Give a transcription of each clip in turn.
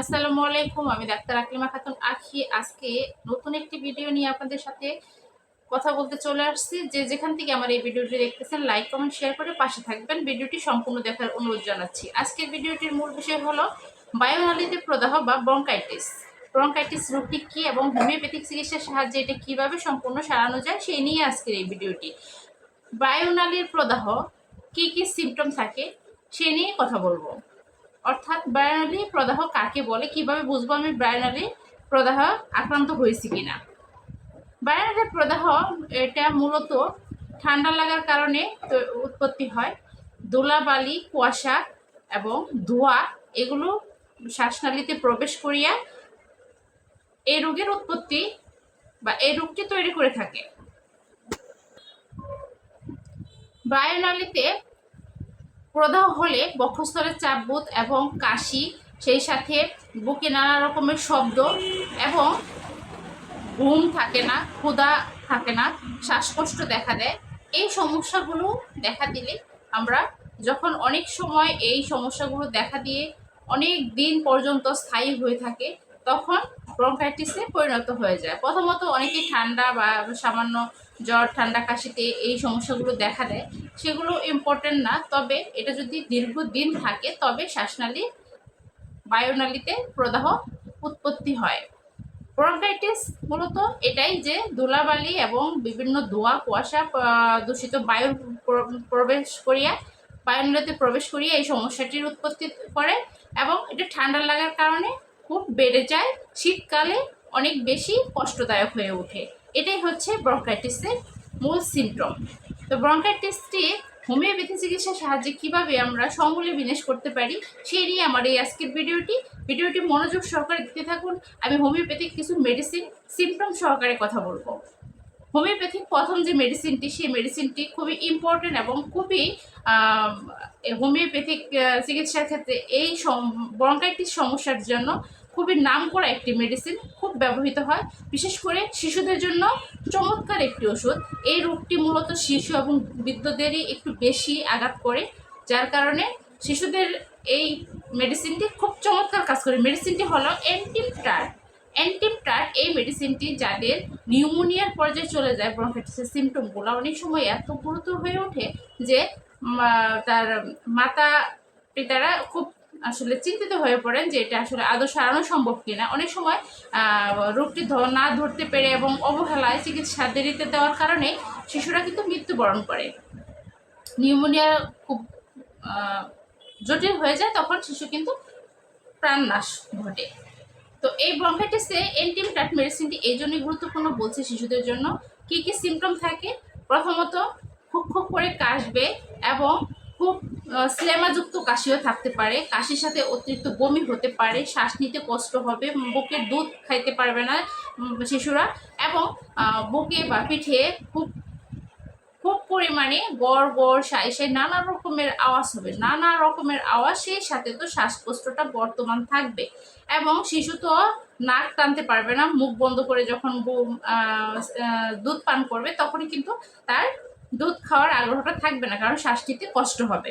আসসালামু আলাইকুম, আমি ডাক্তার আকলিমা খাতুন আখি। আজকে নতুন একটি ভিডিও নিয়ে আপনাদের সাথে কথা বলতে চলে আসছি। যে যেখান থেকে আমার এই ভিডিওটি দেখতেছেন লাইক কমেন্ট শেয়ার করে পাশে থাকবেন। ভিডিওটি সম্পূর্ণ দেখার অনুরোধ জানাচ্ছি। আজকের ভিডিওটির মূল বিষয় হলো বায়োনালিতে প্রদাহ বা ব্রঙ্কাইটিস ব্রঙ্কাইটিস রোগটি কী এবং হোমিওপ্যাথিক চিকিৎসার সাহায্যে এটা কীভাবে সম্পূর্ণ সারানো যায়, সেই নিয়ে আজকের এই ভিডিওটি। বায়োনালীর প্রদাহ কী কী সিমটম থাকে, সে নিয়ে কথা বলব। অর্থাৎ ব্রায়নালি প্রদাহ কাকে বলে? কীভাবে বুঝব আমি ব্রায়নালি প্রদাহ আক্রান্ত হয়েছি কিনা? ব্রায়নালি প্রদাহ এটা মূলত ঠান্ডা লাগার কারণে উৎপত্তি হয়। ধুলাবালি, কুয়াশা এবং ধোঁয়া এগুলো শ্বাসনালীতে প্রবেশ করিয়া এই রোগের উৎপত্তি বা এই রোগটি তৈরি করে থাকে। বায়ুনালীতে প্রদাহ হলে বক্ষস্থলের চাপবোধ এবং কাশি, সেই সাথে বুকে নানা রকমের শব্দ এবং ঘুম থাকে না, ক্ষুধা থাকে না, শ্বাসকষ্ট দেখা দেয়। এই সমস্যাগুলো দেখা দিলে আমরা যখন অনেক সময় এই সমস্যাগুলো দেখা দিয়ে অনেক দিন পর্যন্ত স্থায়ী হয়ে থাকে তখন ব্রঙ্কাইটিসে পরিণত হয়ে যায়। প্রথমত অনেকেই ঠান্ডা বা সামান্য জ্বর, ঠান্ডা, কাশিতে এই সমস্যাগুলো দেখা দেয়। সেগুলো ইম্পর্টেন্ট না, তবে এটা যদি দীর্ঘদিন থাকে, তবে শ্বাসনালী বায়ুনালীতে প্রদাহ উৎপত্তি হয়। ব্রঙ্কাইটিস মূলত এটাই যে ধুলাবালি এবং বিভিন্ন ধোঁয়া, কুয়াশা দূষিত বায়ুর প্রবেশ করিয়া, বায়ুনালীতে প্রবেশ করিয়া এই সমস্যাটির উৎপত্তি করে এবং এটা ঠান্ডা লাগার কারণে খুব বেড়ে যায়, শীতকালে অনেক বেশি কষ্টদায়ক হয়ে ওঠে। এটাই হচ্ছে ব্রঙ্কাইটিসের মূল সিমটম তো ব্রঙ্কাইটিসটি হোমিওপ্যাথি চিকিৎসার সাহায্যে কীভাবে আমরা সমূলে বিনাশ করতে পারি, সেই নিয়ে আমার এই আজকের ভিডিওটি। ভিডিওটি মনোযোগ সহকারে দিতে থাকুন। আমি হোমিওপ্যাথিক কিছু মেডিসিন সিমটম সহকারে কথা বলব। হোমিওপ্যাথিক প্রথম যে মেডিসিনটি, সেই মেডিসিনটি খুবই ইম্পর্টেন্ট এবং খুবই হোমিওপ্যাথিক চিকিৎসার ক্ষেত্রে এই ব্রঙ্কাইটিস সমস্যার জন্য খুবই নাম করা একটি মেডিসিন খুব ব্যবহৃত হয়। বিশেষ করে শিশুদের জন্য চমৎকার একটি ওষুধ। এই রোগটি মূলত শিশু এবং বৃদ্ধদেরই একটু বেশি আঘাত করে, যার কারণে শিশুদের এই মেডিসিনটি খুব চমৎকার কাজ করে। মেডিসিনটি হলো অ্যান্টিপ্টার অ্যান্টিপ্টার এই মেডিসিনটি যাদের নিউমোনিয়ার পর্যায়ে চলে যায় ব্রঙ্কাইটিসের সিমটমগুলো অনেক সময় এত গুরুতর হয়ে ওঠে যে তার মাতা পিতারা খুব আসলে চিন্তিত হয়ে পড়েন যে এটা আসলে আদৌ সারানো সম্ভব কিনা। অনেক সময় রোগটি না ধরতে পেরে এবং অবহেলায় চিকিৎসা দেরিতে দেওয়ার কারণে শিশুরা কিন্তু মৃত্যুবরণ করে। নিউমোনিয়া খুব জটিল হয়ে যায়, তখন শিশু কিন্তু প্রাণনাশ ঘটে। তো এই ব্রঙ্কাইটিসে টাট মেডিসিনটি এই জন্যই গুরুত্বপূর্ণ বলছে শিশুদের জন্য। কি কি সিমটম থাকে? প্রথমত, খুব খুব করে কাশবে এবং খুব স্লেমাযুক্ত কাশিও থাকতে পারে। কাশির সাথে অতিরিক্ত বমি হতে পারে, শ্বাস নিতে কষ্ট হবে, বুকের দুধ খাইতে পারবে না শিশুরা এবং বুকে বা পিঠে খুব খুব পরিমাণে গড় গড় সাই সাই নানা রকমের আওয়াজ হবে। নানা রকমের আওয়াজ, সেই সাথে তো শ্বাসকষ্টটা বর্তমান থাকবে। এবং শিশু তো নাক টানতে পারবে না, মুখ বন্ধ করে যখন দুধ পান করবে, তখনই কিন্তু তার দুধ খাওয়ার আগ্রহটা থাকবে না, কারণ শ্বাস নিতে কষ্ট হবে।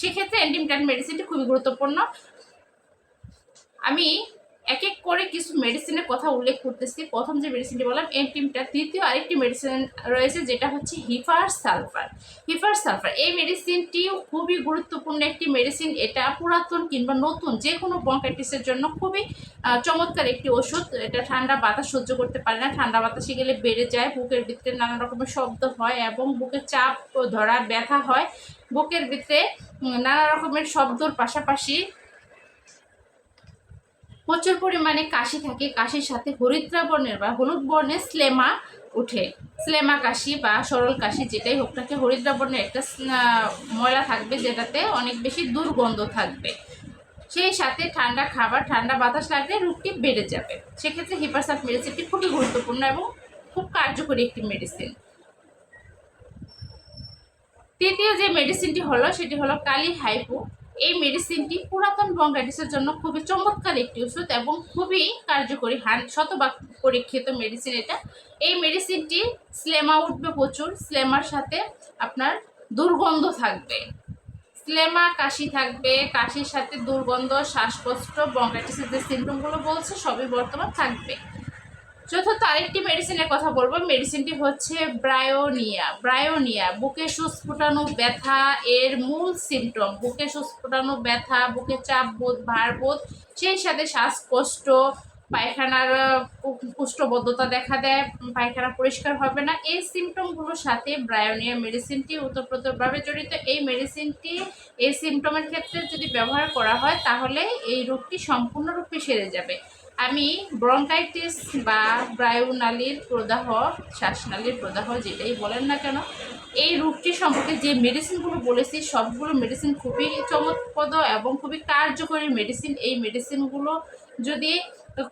সেক্ষেত্রে অ্যান্টিমিটার মেডিসিনটি খুবই গুরুত্বপূর্ণ। আমি এক এক করে কিছু মেডিসিনের কথা উল্লেখ করতেছি। প্রথম যে মেডিসিনটি বললাম এন্টিমটা দ্বিতীয় আরেকটি মেডিসিন রয়েছে, যেটা হচ্ছে হিফার সালফার। হিফার সালফার, এই মেডিসিনটিও খুবই গুরুত্বপূর্ণ একটি মেডিসিন এটা পুরাতন কিংবা নতুন যে কোনো ব্রঙ্কাইটিসের জন্য খুবই চমৎকার একটি ওষুধ। এটা ঠান্ডা বাতাস সহ্য করতে পারে না। ঠান্ডা বাতাসে গেলে বেড়ে যায়, বুকের ভিতরে নানা রকমের শব্দ হয় এবং বুকের চাপ ধরা, ব্যথা হয়। বুকের ভিতরে নানা রকমের শব্দর পাশাপাশি প্রচুর পরিমাণে কাশি থাকে, কাশির সাথে হরিদ্রা বর্ণের বা হলুদ বর্ণের স্লেমা ওঠে। স্লেমা কাশি বা সরল কাশি যেটাই হোক থাকে হরিদ্রা বর্ণের একটা ময়লা থাকবে যেটাতে অনেক বেশি দুর্গন্ধ থাকবে। সেই সাথে ঠান্ডা খাবার, ঠান্ডা বাতাস লাগলে রোগটি বেড়ে যাবে। সেক্ষেত্রে হিপারসাপ মেডিসিনটি খুবই গুরুত্বপূর্ণ এবং খুব কার্যকরী একটি মেডিসিন। তৃতীয় যে মেডিসিনটি হলো, সেটি হলো কালি হাইপো। এই মেডিসিনটি পুরাতন ব্রঙ্কাইটিসের জন্য খুবই চমৎকার একটি ওষুধ এবং খুবই কার্যকরী হান শতভাগ পরীক্ষিত মেডিসিন এটা। এই মেডিসিনটি স্লেমা উঠবে প্রচুর স্লেমার সাথে আপনার দুর্গন্ধ থাকবে। স্লেমা কাশি থাকবে, কাশির সাথে দুর্গন্ধ, শ্বাসকষ্ট ব্রঙ্কাইটিসের যে সিমটমগুলো বলছে, সবই বর্তমান থাকবে। চতুর্থ আরেকটি মেডিসিনের কথা বলব। মেডিসিনটি হচ্ছে ব্রায়োনিয়া। ব্রায়োনিয়া, বুকে ফোটানো ব্যথা এর মূল সিমটম বুকে ফোটানো ব্যথা, বুকে চাপ বোধ, ভার বোধ, সেই সাথে শ্বাসকষ্ট, পায়খানার কুষ্ঠবদ্ধতা দেখা দেয়, পায়খানা পরিষ্কার হবে না। এই সিমটমগুলোর সাথে ব্রায়োনিয়া মেডিসিনটি ওতপ্রোতভাবে জড়িত। এই মেডিসিনটি এই সিমটমের ক্ষেত্রে যদি ব্যবহার করা হয়, তাহলে এই রোগটি সম্পূর্ণরূপে সেরে যাবে। আমি ব্রঙ্কাইটিস বা ব্রায়োনালির প্রদাহ, শ্বাসনালীর প্রদাহ যেটাই বলেন না কেন, এই রোগটি সম্পর্কে যে মেডিসিনগুলো বলেছি, সবগুলো মেডিসিন খুবই চমৎপদ এবং খুবই কার্যকরী মেডিসিন এই মেডিসিনগুলো যদি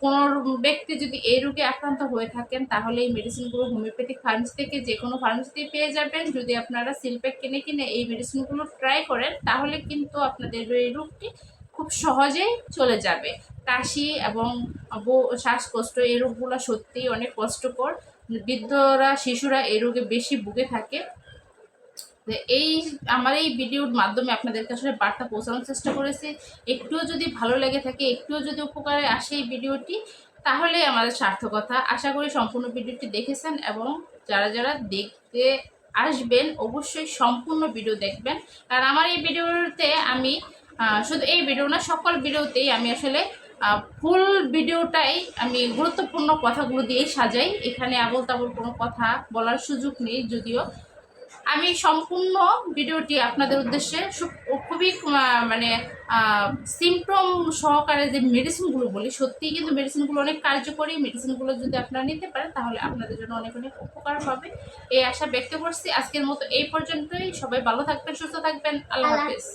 কোনো ব্যক্তি যদি এই রোগে আক্রান্ত হয়ে থাকেন, তাহলে এই মেডিসিনগুলো হোমিওপ্যাথিক ফার্মেসি থেকে যে কোনো ফার্মেসিতে পেয়ে যাবেন। যদি আপনারা সিলপ্যাক কিনে কিনে এই মেডিসিনগুলো ট্রাই করেন, তাহলে কিন্তু আপনাদের এই রোগটি খুব সহজেই চলে যাবে। কাশি এবং শ্বাসকষ্ট এই রোগগুলো সত্যিই অনেক কষ্টকর। বৃদ্ধরা, শিশুরা এই রোগে বেশি ভুগে থাকে। এই আমার এই ভিডিওর মাধ্যমে আপনাদেরকে আসলে বার্তা পৌঁছানোর চেষ্টা করেছি। একটুও যদি ভালো লেগে থাকে, একটুও যদি উপকারে আসে এই ভিডিওটি, তাহলে আমাদের সার্থকতা আশা করি সম্পূর্ণ ভিডিওটি দেখেছেন এবং যারা যারা দেখতে আসবেন, অবশ্যই সম্পূর্ণ ভিডিও দেখবেন। কারণ আমার এই ভিডিওতে আমি শুধু এই ভিডিও না সকল ভিডিওতেই আমি আসলে ফুল ভিডিওটাই আমি গুরুত্বপূর্ণ কথাগুলো দিয়েই সাজাই। এখানে আবল তাবল কোনো কথা বলার সুযোগ নেই যদিও। আমি সম্পূর্ণ ভিডিওটি আপনাদের উদ্দেশ্যে খুবই মানে সিমটম সহকারে যে মেডিসিনগুলো বলি সত্যিই কিন্তু মেডিসিনগুলো অনেক কার্যকরী। মেডিসিনগুলো যদি আপনারা নিতে পারেন তাহলে আপনাদের জন্য অনেক অনেক উপকার হবে। এই আশা ব্যক্ত করছি। আজকের মতো এই পর্যন্তই। সবাই ভালো থাকবেন সুস্থ থাকবেন। আল্লাহ হাফেজ।